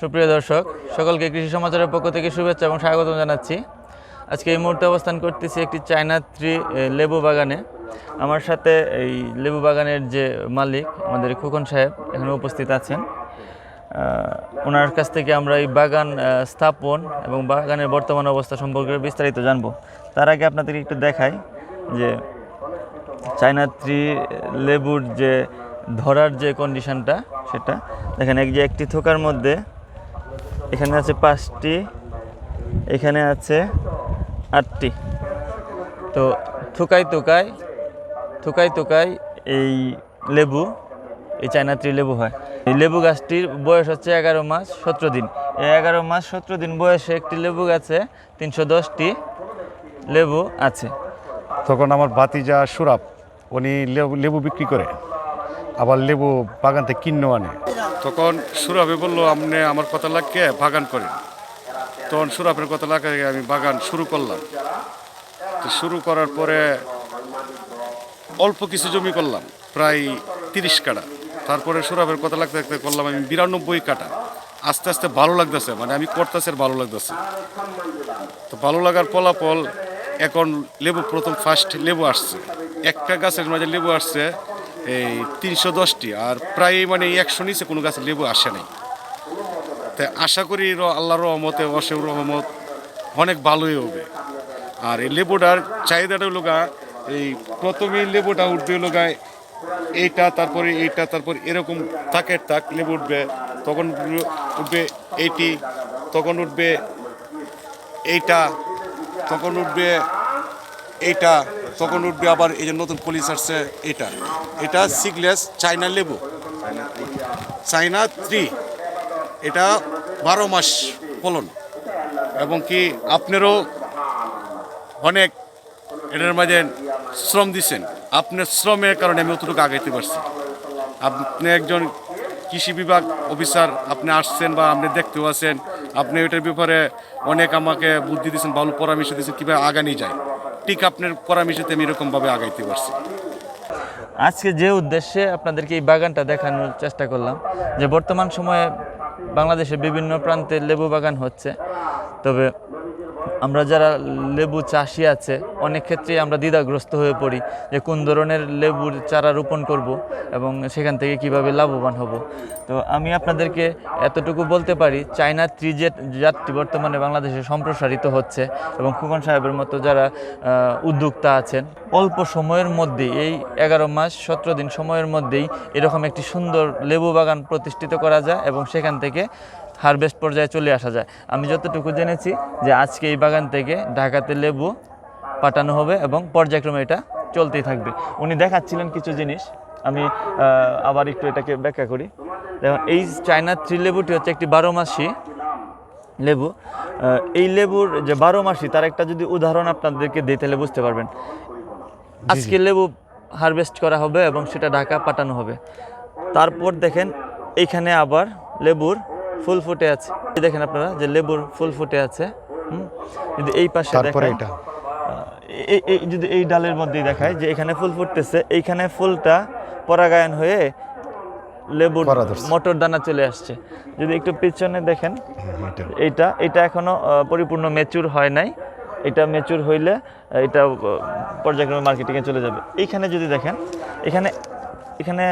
সুপ্রিয় দর্শক, সকলকে কৃষি সমাচারের পক্ষ থেকে শুভেচ্ছা এবং স্বাগত জানাচ্ছি। আজকে এই মুহূর্তে অবস্থান করতেছি একটি চায়না থ্রি লেবু বাগানে। আমার সাথে এই লেবু বাগানের যে মালিক, আমাদের খোকন সাহেব, এখানে উপস্থিত আছেন। ওনার কাছ থেকে আমরা এই বাগান স্থাপন এবং বাগানের বর্তমান অবস্থা সম্পর্কে বিস্তারিত জানব। তার আগে আপনাদের একটু দেখাই যে চায়না থ্রি লেবুর যে ধরার যে কন্ডিশনটা সেটা দেখেন এক যে একটি থোকার মধ্যে এখানে আছে পাঁচটি, এখানে আছে আটটি। তো থুকাই থুকাই থুকাই থুকাই এই লেবু, এই চায়না থ্রি লেবু হয়। এই লেবু গাছটির বয়স হচ্ছে এগারো মাস সতেরো দিন। এই এগারো মাস সতেরো দিন বয়সে একটি লেবু গাছে তিনশো দশটি লেবু আছে। তখন আমার ভাতিজা সুরাব উনি লেবু লেবু বিক্রি করে, আবার লেবু বাগান থেকে কিনেও আনে। তখন সুরাবে বলল, আপনি আমার কথা লাগে বাগান করেন। তখন সুরাবের কথা লাগে আমি বাগান শুরু করলাম। তো শুরু করার পরে অল্প কিছু জমি করলাম, প্রায় তিরিশ কাটা তারপরে সুরাবের কথা লাগতে লাগতে করলাম, আমি বিরানব্বই কাটা আস্তে আস্তে ভালো লাগতেছে মানে আমি করতেছি আর ভালো লাগতেছে। তো ভালো লাগার ফলাফল, এখন লেবু, প্রথম ফার্স্ট লেবু আসছে। একটা গাছের মাঝে লেবু আসছে এই তিনশো দশটি, আর প্রায় মানে একশো নিচে কোনো গাছে লেবু আসে নাই। তাই আশা করি আল্লাহর রহমতে, অসেম রহমত, অনেক ভালোই হবে। আর এই লেবুটার চাহিদাটা হলো গা, এই প্রথমেই লেবুটা উঠবে হলো গা, এইটা, তারপরে এইটা, তারপর এরকম তাকের তাক লেবু উঠবে, তখন উঠবে এইটি, তখন উঠবে এইটা, তখন উঠবে এইটা তখন উঠবে আবার এই যে নতুন পুলিশ আসছে, এটা। এটা সিগলেস চাইনা লেবু। চাইনা থ্রি এটা বারো মাস ফলন। এবং কি আপনারও অনেক এটার মাঝে শ্রম দিচ্ছেন। আপনার শ্রমের কারণে আমি অতটুকু আগাইতে পারছি। আপনি একজন কৃষি বিভাগ অফিসার, আপনি আসছেন বা আপনি দেখতেও আছেন, আপনি এটার ব্যাপারে অনেক আমাকে বুদ্ধি দিয়েছেন ভালো পরামর্শ দিয়েছেন কীভাবে আগানি যায়। ঠিক আপনার পরামর্শতে আমি এরকমভাবে আগাইতে পারছি। আজকে যে উদ্দেশ্যে আপনাদেরকে এই বাগানটা দেখানোর চেষ্টা করলাম, যে বর্তমান সময়ে বাংলাদেশে বিভিন্ন প্রান্তে লেবু বাগান হচ্ছে, তবে আমরা যারা লেবু চাষি আছে, অনেক ক্ষেত্রেই আমরা দ্বিধাগ্রস্ত হয়ে পড়ি যে কোন ধরনের লেবুর চারা রোপণ করব এবং সেখান থেকে কীভাবে লাভবান হব। তো আমি আপনাদেরকে এতটুকু বলতে পারি, চায়না থ্রি জেট জাতটি বর্তমানে বাংলাদেশে সম্প্রসারিত হচ্ছে এবং খুকন সাহেবের মতো যারা উদ্যোক্তা আছেন, অল্প সময়ের মধ্যেই, এই এগারো মাস, সতেরো দিন সময়ের মধ্যেই এরকম একটি সুন্দর লেবু বাগান প্রতিষ্ঠিত করা যায় এবং সেখান থেকে হারভেস্ট পর্যায়ে চলে আসা যায়। আমি যতটুকু জেনেছি যে আজকে এই বাগান থেকে ঢাকাতে লেবু পাঠানো হবে এবং পর্যায়ক্রমে এটা চলতেই থাকবে। উনি দেখাচ্ছিলেন কিছু জিনিস। আমি আবার একটু এটাকে ব্যাখ্যা করি। দেখুন এই চায়না থ্রি লেবুটি হচ্ছে একটি বারো মাসি লেবু। এই লেবুর যে বারো মাসি তার একটা যদি উদাহরণ আপনাদেরকে দিই তাহলে বুঝতে পারবেন। আজকে লেবু হারভেস্ট করা হবে এবং সেটা ঢাকা পাঠানো হবে। তারপর দেখেন এইখানে আবার লেবুর ফুল ফুটে আছে। দেখেন আপনারা যে লেবুর ফুল ফুটে আছে। যদি এই পাশে তারপরে এটা। এই যদি এই ডালের মধ্যেই দেখায় যে এখানে ফুল ফুটতেছে এইখানে ফুলটা পরাগায়ন হয়ে লেবুর মটর দানা চলে আসছে। যদি একটু পিছনে দেখেন হ্যাঁ, এটা। এইটা এটা এখনও পরিপূর্ণ মেচুর হয় নাই। এটা মেচুর হইলে এটা পর্যায়ক্রমে মার্কেটিংয়ে চলে যাবে। এইখানে যদি দেখেন এখানে এখানে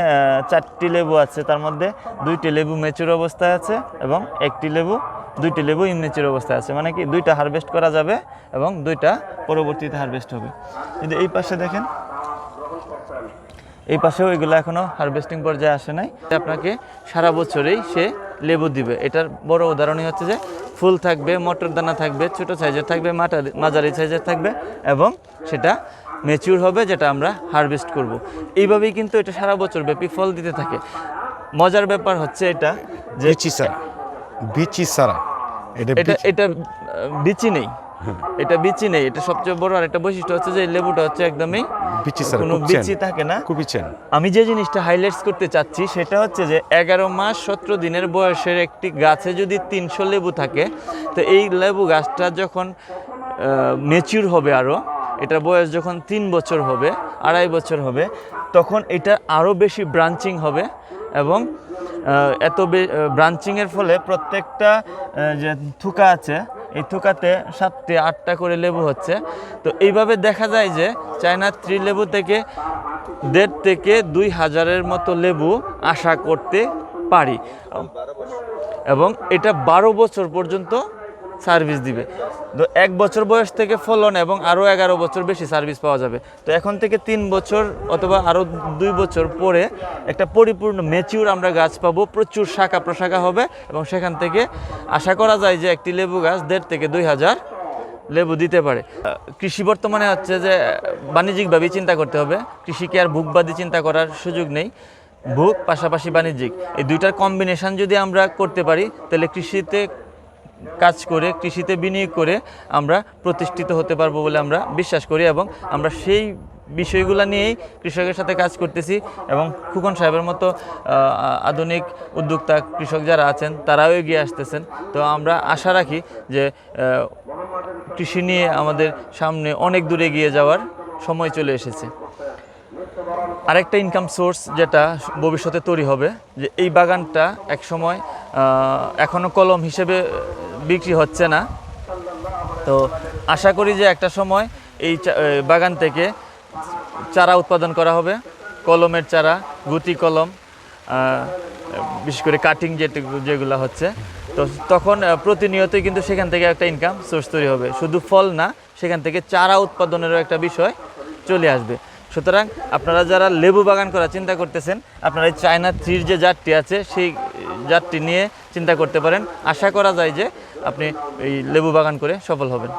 চারটি লেবু আছে। তার মধ্যে দুইটি লেবু মেচুর অবস্থায় আছে এবং একটি লেবু, দুইটি লেবু ইমেচুর অবস্থায় আছে। মানে কি, দুইটা হারভেস্ট করা যাবে এবং দুইটা পরবর্তীতে হারভেস্ট হবে। কিন্তু এই পাশে দেখেন, এই পাশেও এগুলো এখনও হারভেস্টিং পর্যায়ে আসে নাই। আপনাকে সারা বছরেই সে লেবু দিবে। এটার বড় উদাহরণই হচ্ছে যে, ফুল থাকবে মটর দানা থাকবে, ছোট সাইজের থাকবে মাটা- মাঝারি সাইজের থাকবে এবং সেটা মেচিউর হবে যেটা আমরা হারভেস্ট করব। এইভাবেই কিন্তু এটা সারা বছর ব্যাপী ফল দিতে থাকে। মজার ব্যাপার হচ্ছে এটা যে বিচি সারা। বিচি সারা। এটা এটা বিচি- নেই। এটা বিচি নেই। এটা সবচেয়ে বড় আর একটা বৈশিষ্ট্য হচ্ছে যে লেবুটা হচ্ছে একদমই বিচি কোনো বিচি থাকে না। খুবই চেন আমি যে জিনিসটা হাইলাইটস করতে চাচ্ছি সেটা হচ্ছে যে এগারো মাস সতেরো দিনের বয়সের একটি গাছে যদি তিনশো লেবু থাকে তো এই লেবু গাছটা যখন মেচিউর হবে আরও এটার বয়স যখন তিন বছর হবে, আড়াই বছর হবে, তখন এটা আরও বেশি ব্রাঞ্চিং হবে এবং এত ব্রাঞ্চিংয়ের ফলে প্রত্যেকটা যে থুকা আছে, এই থুকাতে সাতটি, আটটা করে লেবু হচ্ছে। তো এইভাবে দেখা যায় যে চায়না থ্রি লেবু থেকে দেড় থেকে দুই হাজারের মতো লেবু আশা করতে পারি। এবং এটা বারো বছর পর্যন্ত সার্ভিস দিবে। তো এক বছর বয়স থেকে ফলন এবং আরও এগারো বছর বেশি সার্ভিস পাওয়া যাবে। তো এখন থেকে তিন বছর অথবা আরও দুই বছর পরে একটা পরিপূর্ণ ম্যাচিউর আমরা গাছ পাবো। প্রচুর শাখা প্রশাখা হবে এবং সেখান থেকে আশা করা যায় যে একটি লেবু গাছ দেড় থেকে দুই হাজার লেবু দিতে পারে। কৃষি বর্তমানে হচ্ছে যে বাণিজ্যিকভাবেই চিন্তা করতে হবে। কৃষিকে আর ভুকবাদী চিন্তা করার সুযোগ নেই। ভুক পাশাপাশি বাণিজ্যিক। এই দুইটার কম্বিনেশন যদি আমরা করতে পারি, তাহলে কৃষিতে কাজ করে, কৃষিতে বিনিয়োগ করে আমরা প্রতিষ্ঠিত হতে পারব বলে আমরা বিশ্বাস করি এবং আমরা সেই বিষয়গুলো নিয়েই কৃষকের সাথে কাজ করতেছি এবং খুকন সাহেবের মতো আধুনিক উদ্যোক্তা, কৃষক যারা আছেন তারাও এগিয়ে আসতেছেন। তো আমরা আশা রাখি যে কৃষি নিয়ে আমাদের সামনে অনেক দূরে এগিয়ে যাওয়ার সময় চলে এসেছে। আরেকটা ইনকাম সোর্স যেটা ভবিষ্যতে তৈরি হবে, যে এই বাগানটা এক সময় এখনও কলম হিসেবে বিক্রি হচ্ছে না। তো আশা করি যে একটা সময় এই বাগান থেকে চারা উৎপাদন করা হবে। কলমের চারা, গুটি কলম বিশেষ করে কাটিং যে যেগুলো হচ্ছে। তো তখন প্রতিনিয়তই কিন্তু সেখান থেকে একটা ইনকাম সোর্স তৈরি হবে। শুধু ফল না, সেখান থেকে চারা উৎপাদনেরও একটা বিষয় চলে আসবে। সুতরাং আপনারা যারা লেবু বাগান করা চিন্তা করতেছেন, আপনারা এই চায়না থ্রির যে জাতটি আছে, সেই জাতটি নিয়ে চিন্তা করতে পারেন। আশা করা যায় যে আপনি এই লেবু বাগান করে সফল হবেন।